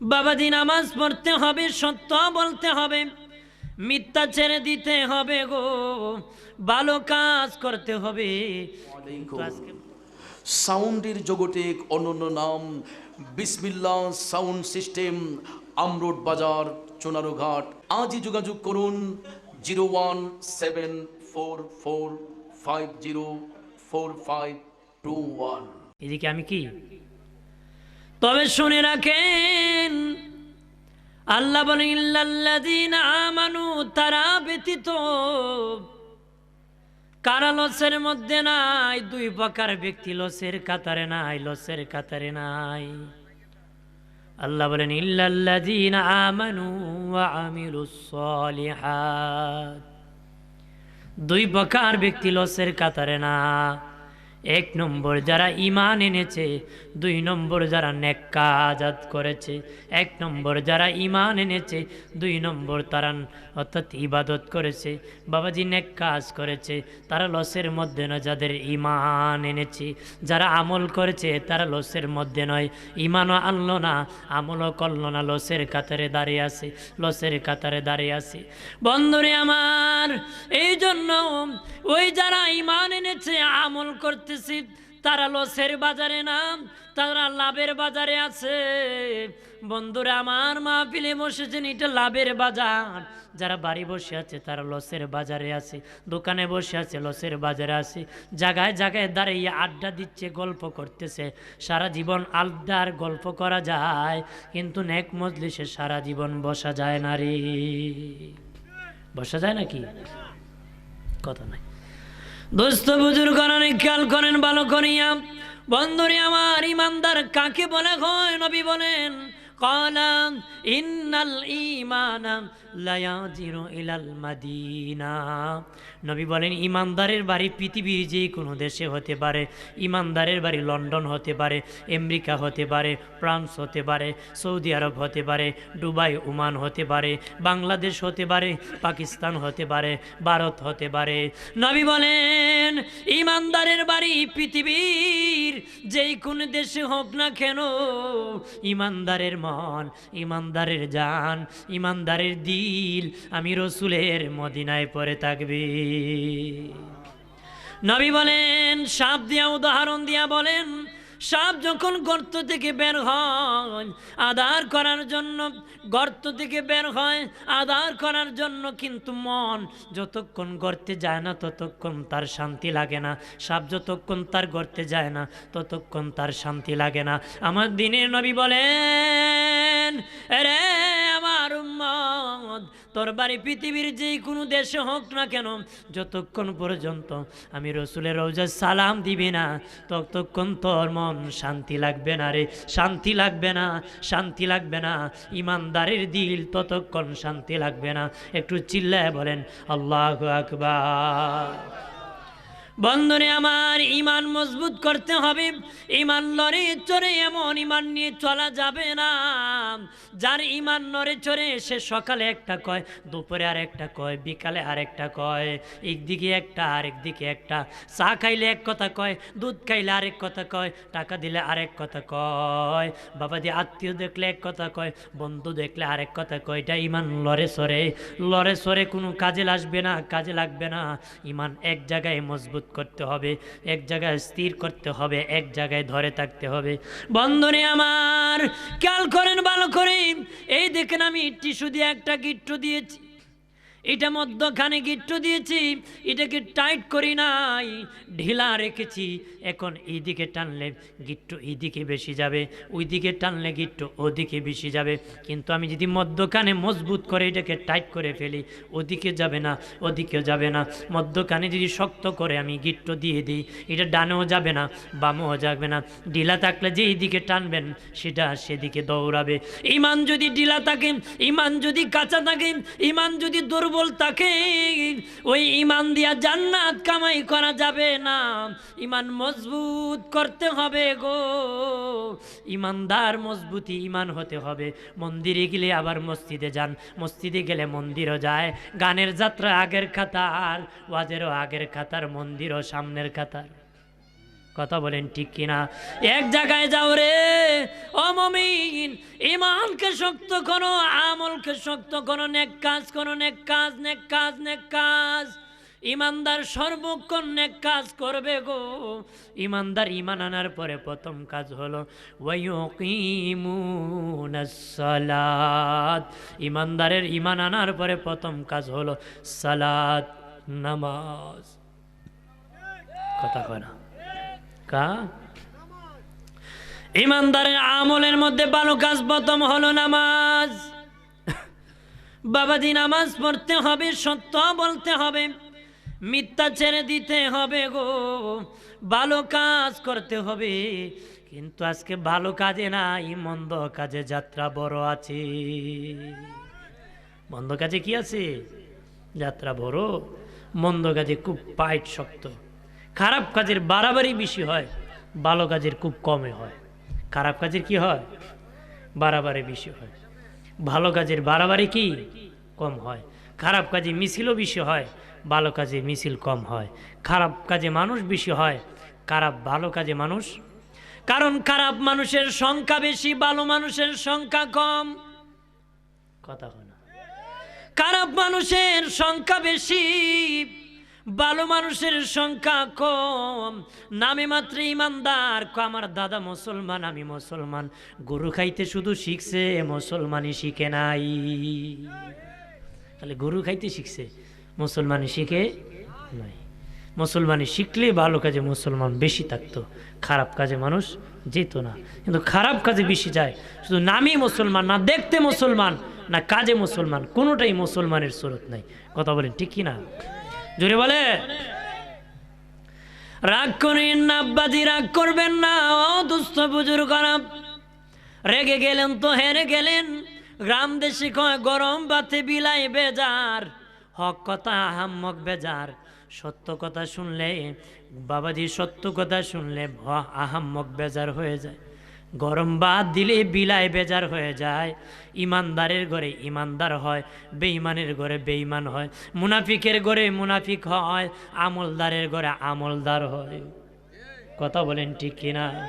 বাবাজি নামাজ পড়তে হবে সত্য বলতে হবে। মিথ্যা ছেড়ে দিতে হবে গো ভালো কাজ করতে হবে। সাউন্ডের জগতে এক অনন্য নাম বিসমিল্লা সাউন্ড সিস্টেম আমরোড বাজার চোনারোঘাট। আজই যোগাযোগ করুন zero one seven four four five zero four five two one. এদিকে আমি কি? তবে শুনে রাখেন, আল্লাহ বলেন আমানু, তারা ব্যতীত কারা লসের মধ্যে নাই? দুই প্রকার ব্যক্তি, লসের কাতারে নাই, লসের কাতারে নাই। আল্লাহ বলেন, ইল্লাল্লাযীনা আমানু ওয়া দুই প্রকার ব্যক্তি, লসের কাতারে না। এক নম্বর যারা ইমান এনেছে, দুই নম্বর যারা নেক কাজাত করেছে, এক নম্বর যারা ইমান এনেছে, দুই নম্বর তারা অর্থাৎ ইবাদত করেছে, বাবাজি নেক কাজ করেছে, তারা লসের মধ্যে নয় যাদের ইমান এনেছে, যারা আমল করেছে, তারা লসের মধ্যে নয় ইমানও আনলো না, আমলও করল না, লসের কাতারে দাঁড়িয়ে আছে, লসের কাতারে দাঁড়িয়ে আছে। বন্ধুরে আমার এই জন্য ওই যারা ইমান এনেছে, আমল করতেছে তারা লসের বাজারে নাম তারা লাভের বাজারে আছে। বন্ধুরা, আমার মাহফিলে বসেছেন, এটা লাভের বাজার। যারা বাড়ি বসে আছে, তারা লসের বাজারে আছে। দোকানে বসে আছে, লসের বাজারে আছে। জায়গায় জায়গায় দাঁড়িয়ে আড্ডা দিচ্ছে, গল্প করতেছে। সারা জীবন আড্ডার গল্প করা যায়, কিন্তু নেক মজলিসে সারা জীবন বসা যায় না রে। বসা যায় নাকি? কথা নাই। দোস্ত বুজুর অনেক খেয়াল করেন ভালো করিয়া। বন্ধুরে আমার ইমানদার কাকে বলে হয়? নবী বলেন কালাম ইন্নাল ইমানাম লায়াজিরু ইলাল মাদিনা নবী বলেন, ইমানদারের বাড়ি পৃথিবীর যে কোনো দেশে হতে পারে, ইমানদারের বাড়ি লন্ডন হতে পারে, আমেরিকা হতে পারে, ফ্রান্স হতে পারে, সৌদি আরব হতে পারে, দুবাই, ওমান হতে পারে, বাংলাদেশ হতে পারে, পাকিস্তান হতে পারে, ভারত হতে পারে। নবী বলেন, ইমানদারের বাড়ি পৃথিবীর যেই কোন দেশে হোক না কেন, ইমানদারের মন ইমানদারের জান, ইমানদারের দিল, আমি রসুলের মদিনায় পরে থাকবি। নবী বলেন, সাপ দিয়া উদাহরণ দিয়া বলেন সাপ যখন গর্ত থেকে বের হয়, আদার করার জন্য গর্ত থেকে বের হয়, আদার করার জন্য কিন্তু মন যতক্ষণ গর্তে যায় না, ততক্ষণ তার শান্তি লাগে না। সাপ যতক্ষণ তার গর্তে যায় না, ততক্ষণ তার শান্তি লাগে না। আমার দিনের নবী বলেন রে আমার উম্মত তোর বাড়ি পৃথিবীর যে কোনো দেশে হোক না কেন, যতক্ষণ পর্যন্ত আমি রসুলের রোজা সালাম দিবি না, ততক্ষণ তোর মন শান্তি লাগবে না রে, শান্তি লাগবে না, শান্তি লাগবে না, ইমানদারের দিল ততক্ষণ শান্তি লাগবে না। একটু চিল্লায় বলেন, আল্লাহ আকবার। বন্ধনে আমার ইমান মজবুত করতে হবে। ইমান লড়ে চড়ে এমন ইমান নিয়ে চলা যাবে না। যার ইমান নড়ে চড়ে সে সকালে একটা কয়, দুপুরে আর একটা কয়, বিকালে আর একটা কয়, একদিকে একটা আরেক দিকে একটা। চা খাইলে এক কথা কয়, দুধ খাইলে আরেক কথা কয়, টাকা দিলে আরেক কথা কয়, বাবা দিয়ে আত্মীয় দেখলে এক কথা কয়, বন্ধু দেখলে আরেক কথা কয়। এটা ইমান লড়ে সরে লড়ে সরে কোনো কাজে আসবে না, কাজে লাগবে না। ইমান এক জায়গায় মজবুত করতে হবে, এক জায়গায় স্থির করতে হবে, এক জায়গায় ধরে থাকতে হবে। বন্ধনে আমার, খেয়াল করেন ভালো করে, এই দেখেন আমি টিস্যু দিয়ে একটা গিট্টু দিয়েছি। এটা মধ্যখানে গিট্টু দিয়েছি, এটাকে টাইট করি নাই, ঢিলা রেখেছি, এখন এইদিকে টানলে গিট্টু এইদিকে বেশি যাবে, ওইদিকে টানলে গিট্টু ওদিকে বেশি যাবে, কিন্তু আমি যদি মধ্যখানে মজবুত করে এটাকে টাইট করে ফেলি, ওদিকে যাবে না, ওদিকেও যাবে না। মধ্যখানে যদি শক্ত করে আমি গিট্টু দিয়ে দিই, এটা ডানেও যাবে না, বামেও যাবে না। ঢিলা থাকলে যে এইদিকে টানবেন, সেটা সেদিকে দৌড়াবে। ইমান যদি ঢিলা থাকে, ইমান যদি কাঁচা থাকে, ইমান যদি দুর্বল থাকে ওই ইমান দিয়া জান্নাত কামাই করা যাবে না। ইমান মজবুত করতে হবে গো। ইমানদার মজবুতি ইমান হতে হবে। মন্দিরে গেলে আবার মসজিদে যান। মসজিদে গেলে মন্দিরও যায়। গানের যাত্রা আগের খাতার, ওয়াজেরও আগের খাতার, মন্দিরও সামনের খাতার। কথা বলেন ঠিক কিনা? এক জায়গায় যাও রে, ও মমিন ইমানকে শক্ত করো, আমলকে শক্ত করো, নেক কাজ করো, নেক কাজ নেক কাজ নেক কাজ। ইমানদার সর্বক্ষণ নেক কাজ করবে গো। ইমানদার ইমান আনার পরে প্রথম কাজ হলো সালাত। ইমানদারের ইমান আনার পরে প্রথম কাজ হলো সালাত, নামাজ। কথা কয় না। কা ইমানদারের আমলের মধ্যে ভালো কাজ প্রথম হলো নামাজ। বাবাজি, নামাজ পড়তে হবে, সত্য বলতে হবে, মিথ্যা ছেড়ে দিতে হবে গো। ভালো কাজ করতে হবে, কিন্তু আজকে ভালো কাজে নাই, মন্দ কাজে যাত্রা বড় আছে। মন্দ কাজে কি আছে? যাত্রা বড়, মন্দ কাজে খুব পাইট শক্ত। খারাপ কাজের বাড়াবাড়ি বেশি হয়, ভালো কাজের খুব কমে হয়। খারাপ কাজের কি হয়? বাড়াবাড়ি বেশি হয়। ভালো কাজের বাড়াবাড়ি কি? কম হয়। খারাপ কাজে মিছিলও বেশি হয়, ভালো কাজে মিছিল কম হয়। খারাপ কাজে মানুষ বেশি হয়, খারাপ, ভালো কাজে মানুষ। কারণ খারাপ মানুষের সংখ্যা বেশি, ভালো মানুষের সংখ্যা কম। কথা হয় না। খারাপ মানুষের সংখ্যা বেশি ভালো মানুষের সংখ্যা কম। নামে মাত্র ইমানদার। আমার দাদা মুসলমান, আমি মুসলমান। গরু খাইতে শুধু শিখছে, মুসলমানই শিখে নাই। তাহলে গরু খাইতে শিখছে, মুসলমানই শিখে নাই। মুসলমানই শিখলে ভালো কাজে মুসলমান বেশি থাকতো। খারাপ কাজে মানুষ যেত না। কিন্তু খারাপ কাজে বেশি যায়। শুধু নামই মুসলমান না, দেখতে মুসলমান, না কাজে মুসলমান। কোনোটাই মুসলমানের স্রোত নাই। কথা বলেন ঠিক না জোরে বলে। রাগ করেন না আব্বাজি, রাগ করবেন না, ও দুস্থ বুজুর খারাপ রেগে গেলেন তো, হেরে গেলেন। গ্রাম দেশে কয়, গরম বাতে বিলাই বেজার, হক কথা আহাম্মক বেজার। সত্য কথা শুনলে, বাবাজি সত্য কথা শুনলে আহাম্মক বেজার হয়ে যায়। গরম বাদ দিলে বিলাই বেজার হয়ে যায়। ইমানদারের ঘরে ইমানদার হয়, বেঈমানের ঘরে বেঈমান হয়। মুনাফিকের ঘরে মুনাফিক হয়, আমলদারের ঘরে আমলদার হয়। কথা বলেন ঠিক কিনা?